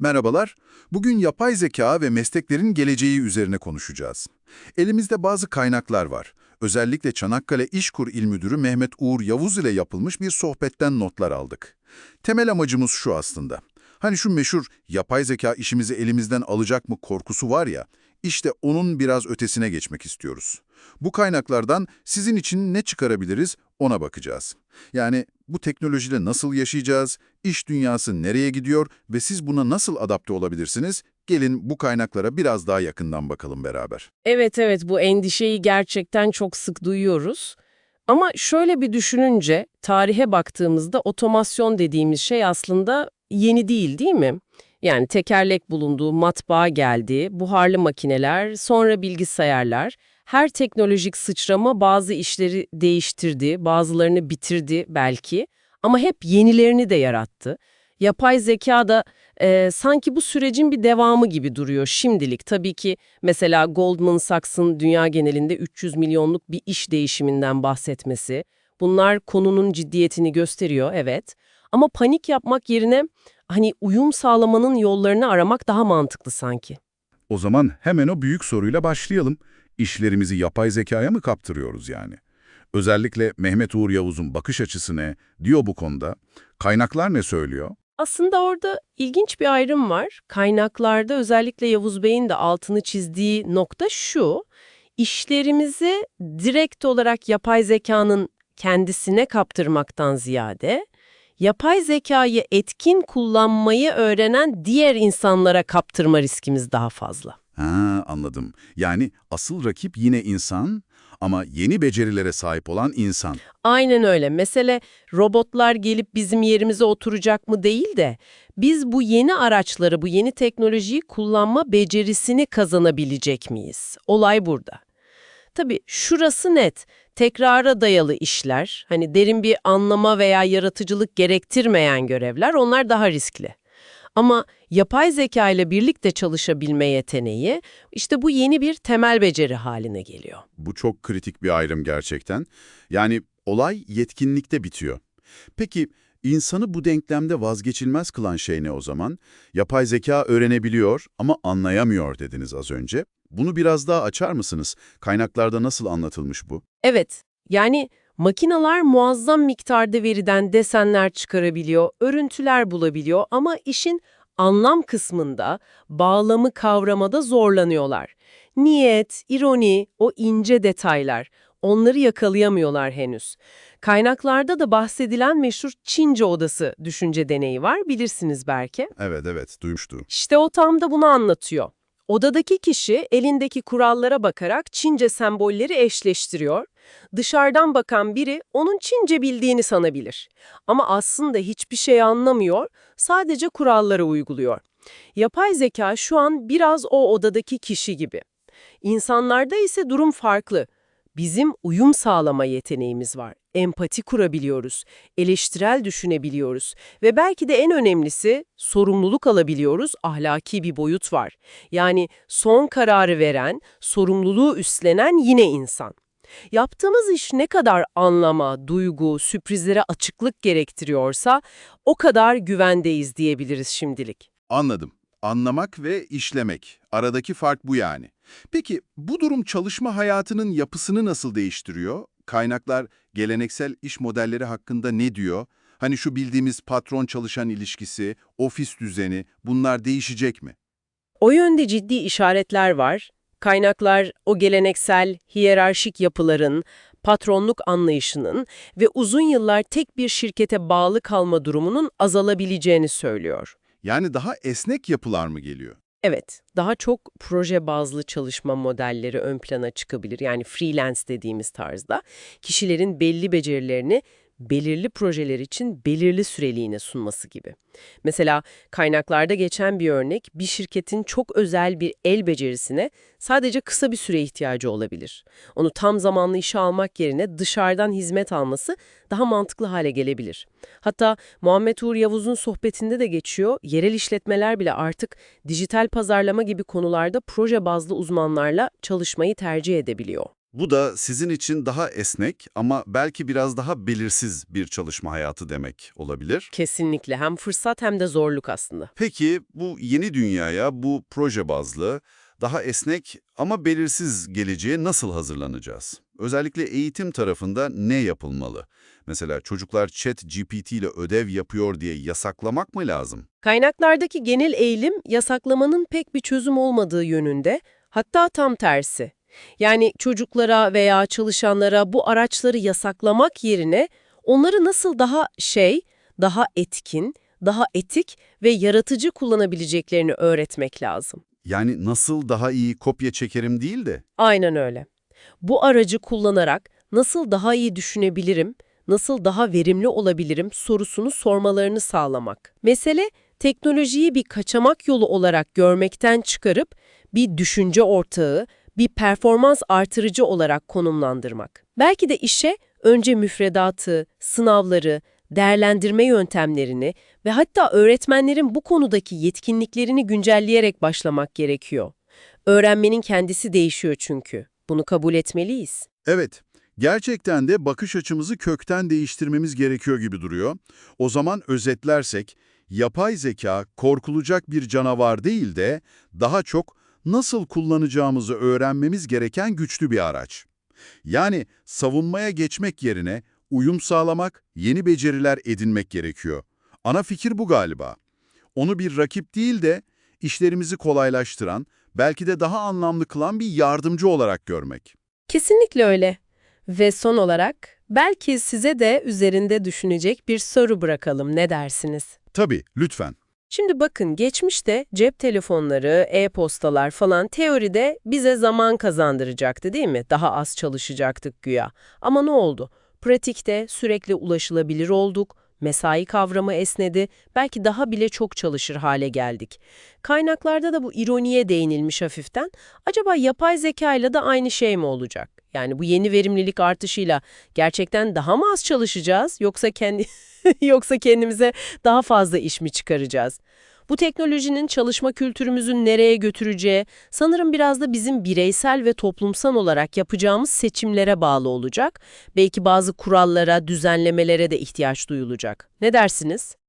Merhabalar. Bugün yapay zeka ve mesleklerin geleceği üzerine konuşacağız. Elimizde bazı kaynaklar var. Özellikle Çanakkale İşkur İl Müdürü Mehmet Uğur Yavuz ile yapılmış bir sohbetten notlar aldık. Temel amacımız şu aslında. Hani şu meşhur yapay zeka işimizi elimizden alacak mı korkusu var ya, işte onun biraz ötesine geçmek istiyoruz. Bu kaynaklardan sizin için ne çıkarabiliriz ona bakacağız. Yani bu teknolojiyle nasıl yaşayacağız, iş dünyası nereye gidiyor ve siz buna nasıl adapte olabilirsiniz? Gelin bu kaynaklara biraz daha yakından bakalım beraber. Evet evet bu endişeyi gerçekten çok sık duyuyoruz. Ama şöyle bir düşününce tarihe baktığımızda otomasyon dediğimiz şey aslında yeni değil değil mi? Yani tekerlek bulunduğu, matbaa geldi, buharlı makineler, sonra bilgisayarlar. Her teknolojik sıçrama bazı işleri değiştirdi, bazılarını bitirdi belki ama hep yenilerini de yarattı. Yapay zeka da e, sanki bu sürecin bir devamı gibi duruyor şimdilik. Tabii ki mesela Goldman Sachs'ın dünya genelinde 300 milyonluk bir iş değişiminden bahsetmesi, bunlar konunun ciddiyetini gösteriyor evet. Ama panik yapmak yerine hani uyum sağlamanın yollarını aramak daha mantıklı sanki. O zaman hemen o büyük soruyla başlayalım. İşlerimizi yapay zekaya mı kaptırıyoruz yani? Özellikle Mehmet Uğur Yavuz'un bakış açısı ne, diyor bu konuda. Kaynaklar ne söylüyor? Aslında orada ilginç bir ayrım var. Kaynaklarda özellikle Yavuz Bey'in de altını çizdiği nokta şu. İşlerimizi direkt olarak yapay zekanın kendisine kaptırmaktan ziyade yapay zekayı etkin kullanmayı öğrenen diğer insanlara kaptırma riskimiz daha fazla. Ha anladım. Yani asıl rakip yine insan ama yeni becerilere sahip olan insan. Aynen öyle. Mesele robotlar gelip bizim yerimize oturacak mı değil de biz bu yeni araçları, bu yeni teknolojiyi kullanma becerisini kazanabilecek miyiz? Olay burada. Tabii şurası net. Tekrara dayalı işler, hani derin bir anlama veya yaratıcılık gerektirmeyen görevler onlar daha riskli. Ama yapay zeka ile birlikte çalışabilme yeteneği işte bu yeni bir temel beceri haline geliyor. Bu çok kritik bir ayrım gerçekten. Yani olay yetkinlikte bitiyor. Peki insanı bu denklemde vazgeçilmez kılan şey ne o zaman? Yapay zeka öğrenebiliyor ama anlayamıyor dediniz az önce. Bunu biraz daha açar mısınız? Kaynaklarda nasıl anlatılmış bu? Evet, yani makineler muazzam miktarda veriden desenler çıkarabiliyor, örüntüler bulabiliyor ama işin anlam kısmında bağlamı kavramada zorlanıyorlar. Niyet, ironi, o ince detaylar, onları yakalayamıyorlar henüz. Kaynaklarda da bahsedilen meşhur Çince odası düşünce deneyi var, bilirsiniz belki. Evet evet duymuştum. İşte o tam da bunu anlatıyor. Odadaki kişi elindeki kurallara bakarak Çince sembolleri eşleştiriyor. Dışarıdan bakan biri onun Çince bildiğini sanabilir. Ama aslında hiçbir şey anlamıyor, sadece kuralları uyguluyor. Yapay zeka şu an biraz o odadaki kişi gibi. İnsanlarda ise durum farklı. Bizim uyum sağlama yeteneğimiz var. Empati kurabiliyoruz, eleştirel düşünebiliyoruz ve belki de en önemlisi sorumluluk alabiliyoruz, ahlaki bir boyut var. Yani son kararı veren, sorumluluğu üstlenen yine insan. Yaptığımız iş ne kadar anlama, duygu, sürprizlere açıklık gerektiriyorsa o kadar güvendeyiz diyebiliriz şimdilik. Anladım. Anlamak ve işlemek. Aradaki fark bu yani. Peki bu durum çalışma hayatının yapısını nasıl değiştiriyor? Kaynaklar geleneksel iş modelleri hakkında ne diyor? Hani şu bildiğimiz patron-çalışan ilişkisi, ofis düzeni bunlar değişecek mi? O yönde ciddi işaretler var. Kaynaklar o geleneksel hiyerarşik yapıların, patronluk anlayışının ve uzun yıllar tek bir şirkete bağlı kalma durumunun azalabileceğini söylüyor. Yani daha esnek yapılar mı geliyor? Evet, daha çok proje bazlı çalışma modelleri ön plana çıkabilir. Yani freelance dediğimiz tarzda kişilerin belli becerilerini belirli projeler için belirli süreliğine sunması gibi. Mesela kaynaklarda geçen bir örnek bir şirketin çok özel bir el becerisine sadece kısa bir süre ihtiyacı olabilir. Onu tam zamanlı işe almak yerine dışarıdan hizmet alması daha mantıklı hale gelebilir. Hatta Muhammed Uğur Yavuz'un sohbetinde de geçiyor, yerel işletmeler bile artık dijital pazarlama gibi konularda proje bazlı uzmanlarla çalışmayı tercih edebiliyor. Bu da sizin için daha esnek ama belki biraz daha belirsiz bir çalışma hayatı demek olabilir. Kesinlikle hem fırsat hem de zorluk aslında. Peki bu yeni dünyaya, bu proje bazlı, daha esnek ama belirsiz geleceğe nasıl hazırlanacağız? Özellikle eğitim tarafında ne yapılmalı? Mesela çocuklar chat GPT ile ödev yapıyor diye yasaklamak mı lazım? Kaynaklardaki genel eğilim yasaklamanın pek bir çözüm olmadığı yönünde, hatta tam tersi. Yani çocuklara veya çalışanlara bu araçları yasaklamak yerine onları nasıl daha şey, daha etkin, daha etik ve yaratıcı kullanabileceklerini öğretmek lazım. Yani nasıl daha iyi kopya çekerim değil de Aynen öyle. Bu aracı kullanarak nasıl daha iyi düşünebilirim, nasıl daha verimli olabilirim sorusunu sormalarını sağlamak. Mesele teknolojiyi bir kaçamak yolu olarak görmekten çıkarıp bir düşünce ortağı, bir performans artırıcı olarak konumlandırmak. Belki de işe önce müfredatı, sınavları, değerlendirme yöntemlerini ve hatta öğretmenlerin bu konudaki yetkinliklerini güncelleyerek başlamak gerekiyor. Öğrenmenin kendisi değişiyor çünkü. Bunu kabul etmeliyiz. Evet, gerçekten de bakış açımızı kökten değiştirmemiz gerekiyor gibi duruyor. O zaman özetlersek, yapay zeka korkulacak bir canavar değil de daha çok nasıl kullanacağımızı öğrenmemiz gereken güçlü bir araç. Yani savunmaya geçmek yerine uyum sağlamak, yeni beceriler edinmek gerekiyor. Ana fikir bu galiba. Onu bir rakip değil de işlerimizi kolaylaştıran, belki de daha anlamlı kılan bir yardımcı olarak görmek. Kesinlikle öyle. Ve son olarak belki size de üzerinde düşünecek bir soru bırakalım ne dersiniz? Tabii, lütfen. Şimdi bakın geçmişte cep telefonları, e-postalar falan teoride bize zaman kazandıracaktı değil mi? Daha az çalışacaktık güya. Ama ne oldu? Pratikte sürekli ulaşılabilir olduk, mesai kavramı esnedi, belki daha bile çok çalışır hale geldik. Kaynaklarda da bu ironiye değinilmiş hafiften. Acaba yapay zeka ile de aynı şey mi olacak? Yani bu yeni verimlilik artışıyla gerçekten daha mı az çalışacağız yoksa kendi yoksa kendimize daha fazla iş mi çıkaracağız? Bu teknolojinin çalışma kültürümüzün nereye götüreceği sanırım biraz da bizim bireysel ve toplumsal olarak yapacağımız seçimlere bağlı olacak. Belki bazı kurallara, düzenlemelere de ihtiyaç duyulacak. Ne dersiniz?